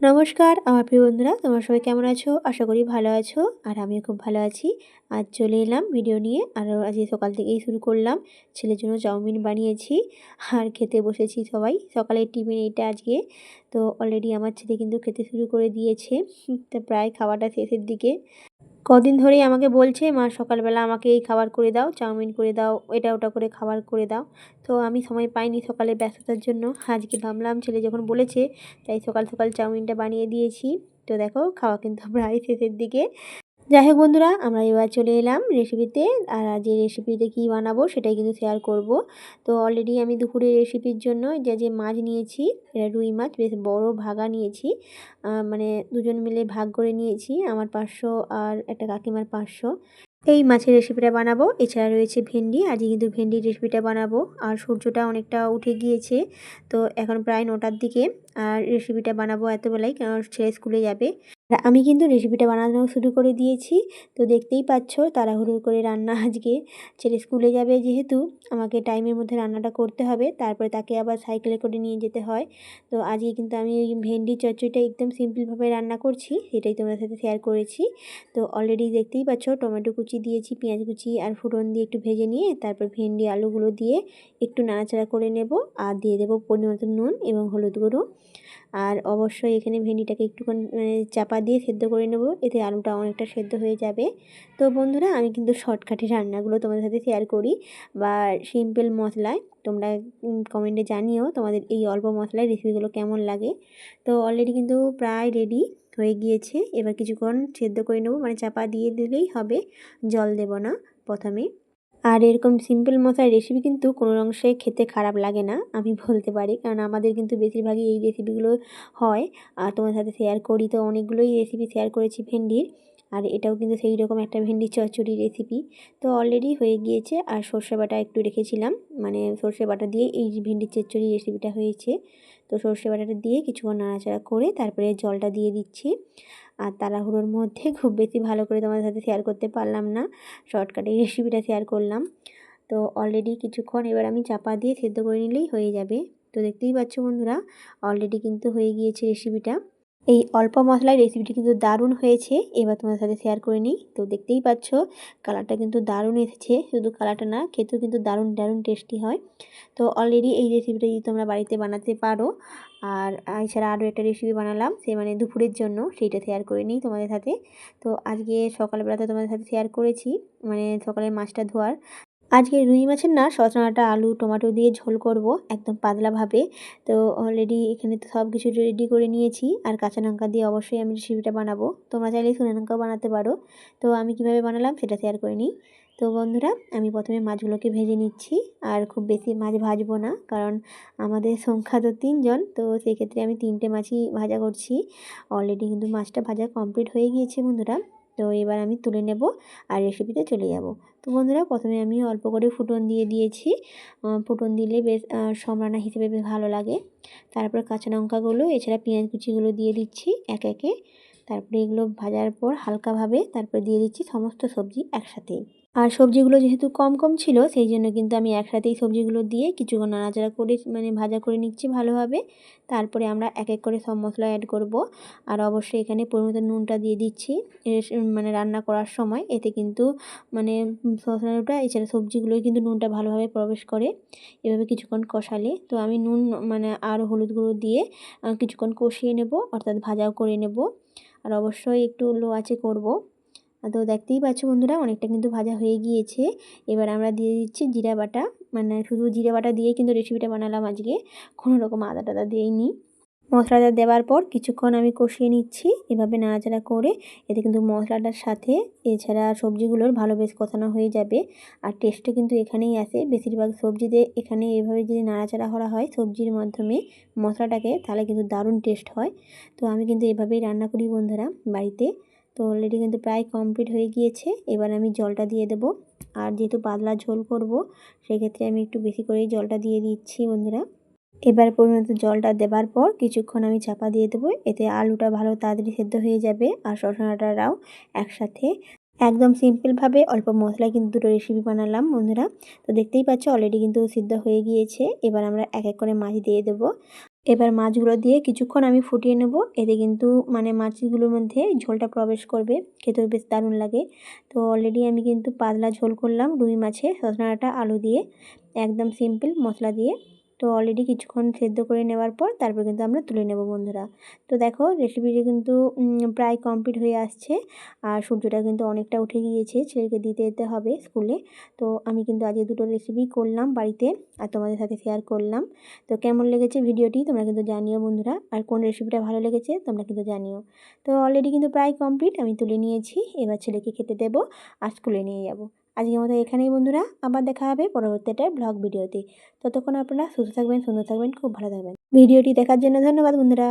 নমস্কার, আমার প্রিয় বন্ধুরা, তোমার সবাই কেমন আছো? আশা করি ভালো আছো, আর আমিও খুব ভালো আছি। আজ চলে এলাম ভিডিও নিয়ে, আর আজকে সকাল থেকেই শুরু করলাম। ছেলের জন্য চাউমিন বানিয়েছি, আর খেতে বসেছি সবাই। সকালের টিফিন এইটা আজকে। তো অলরেডি আমার ছেলে কিন্তু খেতে শুরু করে দিয়েছে প্রায় খাওয়াটা শেষের দিকে। কদিন ধরেই আমাকে বলছে, মা, সকালবেলা আমাকে এই খাবার করে দাও, চাউমিন করে দাও, এটা ওটা করে খাবার করে দাও। তো আমি সময় পাইনি সকালে ব্যস্ততার জন্য। আজকে ভাবলাম, ছেলে যখন বলেছে, তাই সকাল সকাল চাউমিনটা বানিয়ে দিয়েছি। তো দেখো, খাওয়া কিন্তু প্রায় শেষের দিকে। যাই হোক বন্ধুরা, আমরা এবার চলে এলাম রেসিপিতে আর যে রেসিপিতে কী বানাবো সেটাই কিন্তু শেয়ার করব। তো অলরেডি আমি দুপুরের রেসিপির জন্য যে যে মাছ নিয়েছি, এটা রুই মাছ, বেশ বড় ভাগা নিয়েছি। মানে দুজন মিলে ভাগ করে নিয়েছি, আমার পাঁচশো আর একটা কাকিমার পাঁচশো। এই মাছের রেসিপিটা বানাবো। এছাড়া রয়েছে ভেন্ডি আজকে কিন্তু ভেন্ডির রেসিপিটা বানাবো। আর সূর্যটা অনেকটা উঠে গিয়েছে, তো এখন প্রায় নটার দিকে। আর রেসিপিটা বানাবো এতবেলায়, কারণ ছেলে স্কুলে যাবে। আমি কিন্তু রেসিপিটা বানানো শুরু করে দিয়েছি। তো দেখতেই পাচ্ছ তাড়াহুড়ো করে রান্না আজকে। ছেলে স্কুলে যাবে যেহেতু, আমাকে টাইমের মধ্যে রান্নাটা করতে হবে। তারপরে তাকে আবার সাইকেলে করে নিয়ে যেতে হয়। তো আজকে কিন্তু আমি ওই ভেন্ডি চচ্চড়িটা একদম সিম্পলভাবে রান্না করছি, সেটাই তোমাদের সাথে শেয়ার করেছি। তো অলরেডি দেখতেই পাচ্ছ টমেটো কুচি দিয়েছি, পেঁয়াজ কুচি আর ফুটন দিয়ে একটু ভেজে নিয়ে, তারপর ভেন্ডি আলুগুলো দিয়ে একটু নাড়াচাড়া করে নেব। আর দিয়ে দেবো পরিমাণ নুন এবং হলুদ গুঁড়ো। আর অবশ্যই এখানে ভেন্ডিটাকে একটুখানি মানে চাপা দিয়ে সেদ্ধ করে নেব, এতে আলুটা অনেকটা সেদ্ধ হয়ে যাবে। তো বন্ধুরা, আমি কিন্তু শর্টকাটে রান্নাগুলো তোমাদের সাথে শেয়ার করি, বা সিম্পল মশলায় তোমরা কমেন্টে জানিও তোমাদের এই অল্প মশলায় রেসিপিগুলো কেমন লাগে। তো অলরেডি কিন্তু প্রায় রেডি হয়ে গিয়েছে, এবার কিছুক্ষণ সেদ্ধ করে নেব মানে চাপা দিয়ে দিলেই হবে, জল দেব না প্রথমে। আর এরকম সিম্পল মশার রেসিপি কিন্তু কোনো অংশে খেতে খারাপ লাগে না, আমি বলতে পারি। কারণ আমাদের কিন্তু বেশিরভাগই এই রেসিপিগুলো হয়। আর তোমার সাথে শেয়ার করি, তো অনেকগুলোই রেসিপি শেয়ার করেছি ভেন্ডির। আর এটাও কিন্তু সেই রকম একটা ভেন্ডি চচ্চড়ি রেসিপি তো অলরেডি হয়ে গিয়েছে আর সর্ষে বাটা একটু রেখেছিলাম। মানে সর্ষে বাটা দিয়ে এই ভেন্ডি চচ্চড়ি রেসিপিটা হয়েছে। তো সর্ষে বাটাটা দিয়ে কিছুক্ষণ নাড়াচাড়া করে তারপরে জলটা দিয়ে দিচ্ছি। আর তাড়াহুড়োর মধ্যে খুব বেশি ভালো করে তোমাদের সাথে শেয়ার করতে পারলাম না। শর্টকাটে এই রেসিপিটা শেয়ার করলাম। তো অলরেডি কিছুক্ষণ এবার আমি চাপা দিয়ে সেদ্ধ করে নিলেই হয়ে যাবে। তো দেখতেই পাচ্ছ বন্ধুরা অলরেডি কিন্তু হয়ে গিয়েছে রেসিপিটা এই অল্প মশলায় রেসিপিটি কিন্তু দারুণ হয়েছে। এবার তোমাদের সাথে শেয়ার করে নিই। তো দেখতেই পাচ্ছ কালারটা কিন্তু দারুণ এসেছে। শুধু কালারটা না, খেতেও কিন্তু দারুণ দারুণ টেস্টি হয়। তো অলরেডি এই রেসিপিটা যদি তোমরা বাড়িতে বানাতে পারো, আর এছাড়া আরও একটা রেসিপি বানালাম, সে মানে দুপুরের জন্য, সেইটা শেয়ার করে নিই তোমাদের সাথে। তো আজকে সকালবেলাতে তোমাদের সাথে শেয়ার করেছি মানে সকালে মাছটা ধোয়ার। আজকে রুই মাছের না সচনাটা আলু, টমেটো দিয়ে ঝোল করব একদম পাতলাভাবে। তো অলরেডি এখানে তো সব কিছু রেডি করে নিয়েছি। আর কাঁচা লঙ্কা দিয়ে অবশ্যই আমি রেসিপিটা বানাবো। তোমরা চাইলে শুনে লঙ্কাও বানাতে পারো। তো আমি কীভাবে বানালাম সেটা শেয়ার করে নিই। তো বন্ধুরা, আমি প্রথমে মাছগুলোকে ভেজে নিচ্ছি। আর খুব বেশি মাছ ভাজবো না, কারণ আমাদের সংখ্যা তো তিনজন। তো সেক্ষেত্রে আমি তিনটে মাছই ভাজা করছি। অলরেডি কিন্তু মাছটা ভাজা কমপ্লিট হয়ে গিয়েছে বন্ধুরা। তো এবার আমি তুলে নেব আর রেসিপিতে চলে যাব। তো বন্ধুরা, প্রথমে আমি অল্প করে ফুটন দিয়ে দিয়েছি। ফুটন দিলে বেশ সমরানা হিসেবে বেশ ভালো লাগে। তারপর কাঁচা লঙ্কাগুলো, এছাড়া পেঁয়াজ কুচিগুলো দিয়ে দিচ্ছি এক একে। তারপরে এগুলো ভাজার পর হালকাভাবে তারপরে দিয়ে দিচ্ছি সমস্ত সবজি একসাথেই আর সবজিগুলো যেহেতু কম কম ছিল, সেই জন্য কিন্তু আমি একসাথেই সবজিগুলো দিয়ে কিছুক্ষণ নাড়াচাড়া করে মানে ভাজা করে নিচ্ছি ভালোভাবে। তারপরে আমরা এক এক করে সব মশলা অ্যাড করব। আর অবশ্যই এখানে পরিমিত নুনটা দিয়ে দিচ্ছি মানে রান্না করার সময়। এতে কিন্তু মানে মশলাটা এছাড়া সবজিগুলোই কিন্তু নুনটা ভালোভাবে প্রবেশ করে। এভাবে কিছুক্ষণ কষালে, তো আমি নুন মানে আর হলুদ গুঁড়ো দিয়ে কিছুক্ষণ কষিয়ে নেব, অর্থাৎ ভাজাও করে নেব। আর অবশ্যই একটু লো আছে করব। তো দেখতেই পাচ্ছ বন্ধুরা, অনেকটা কিন্তু ভাজা হয়ে গিয়েছে। এবার আমরা দিয়ে দিচ্ছি জিরা বাটা। মানে শুধু জিরা বাটা দিয়েই কিন্তু রেসিপিটা বানালাম আজকে। কোনো রকম আদা টাদা দিয়েই দিইনি। মশলাটা দেওয়ার পর কিছুক্ষণ আমি কষিয়ে নিচ্ছি। এভাবে নাড়াচাড়া করে এতে কিন্তু মশলাটার সাথে এছাড়া সবজিগুলোর ভালো বেশ কষানো হয়ে যাবে। আর টেস্টটা কিন্তু এখানেই আসে। বেশিরভাগ সবজিতে এখানে এভাবে যদি নাড়াচাড়া করা হয় সবজির মাধ্যমে মশলাটাকে, তাহলে কিন্তু দারুণ টেস্ট হয়। তো আমি কিন্তু এভাবেই রান্না করি বন্ধুরা বাড়িতে। তো অলরেডি কিন্তু প্রায় কমপ্লিট হয়ে গিয়েছে। এবার আমি জলটা দিয়ে দেব। আর যেহেতু পাতলা ঝোল করব, সেক্ষেত্রে আমি একটু বেশি করেই জলটা দিয়ে দিচ্ছি বন্ধুরা। এবার পরিণত জলটা দেবার পর কিছুক্ষণ আমি চাপা দিয়ে দেবো। এতে আলুটা ভালো তাড়াতাড়ি সেদ্ধ হয়ে যাবে আর শশাটারাও একসাথে। একদম সিম্পলভাবে অল্প মশলায় কিন্তু দুটো রেসিপি বানালাম বন্ধুরা। তো দেখতেই পাচ্ছ অলরেডি কিন্তু সিদ্ধ হয়ে গিয়েছে। এবার আমরা এক এক করে মাছ দিয়ে দেবো। এবার মাছগুলো দিয়ে কিছুক্ষণ আমি ফুটিয়ে নেব। এতে কিন্তু মানে মাছগুলোর মধ্যে ঝোলটা প্রবেশ করবে। খেতেও বেশ দারুণ লাগে। তো অলরেডি আমি কিন্তু পাতলা ঝোল করলাম রুই মাছে, সজনাটা আলু দিয়ে, একদম সিম্পল মশলা দিয়ে। তো অলরেডি কিছুক্ষণ সেদ্ধ করে নেওয়ার পর তারপর কিন্তু আমরা তুলে নেব বন্ধুরা। তো দেখো রেসিপিটি কিন্তু প্রায় কমপ্লিট হয়ে আসছে। আর সূর্যটা কিন্তু অনেকটা উঠে গিয়েছে, ছেলেকে দিতে যেতে হবে স্কুলে তো আমি কিন্তু আজকে দুটো রেসিপি করলাম বাড়িতে আর তোমাদের সাথে শেয়ার করলাম। তো কেমন লেগেছে ভিডিওটি তোমরা কিন্তু জানিও বন্ধুরা। আর কোন রেসিপিটা ভালো লেগেছে তোমরা কিন্তু জানিও। তো অলরেডি কিন্তু প্রায় কমপ্লিট আমি তুলে নিয়েছি। এবার ছেলেকে খেতে দেবো আর স্কুলে নিয়ে যাব। আজকের মতো এখানেই বন্ধুরা, আবার দেখা হবে পরবর্তী একটা ব্লগ ভিডিওতে। ততক্ষণ আপনারা সুস্থ থাকবেন, সুন্দর থাকবেন, খুব ভালো থাকবেন। ভিডিওটি দেখার জন্য ধন্যবাদ বন্ধুরা।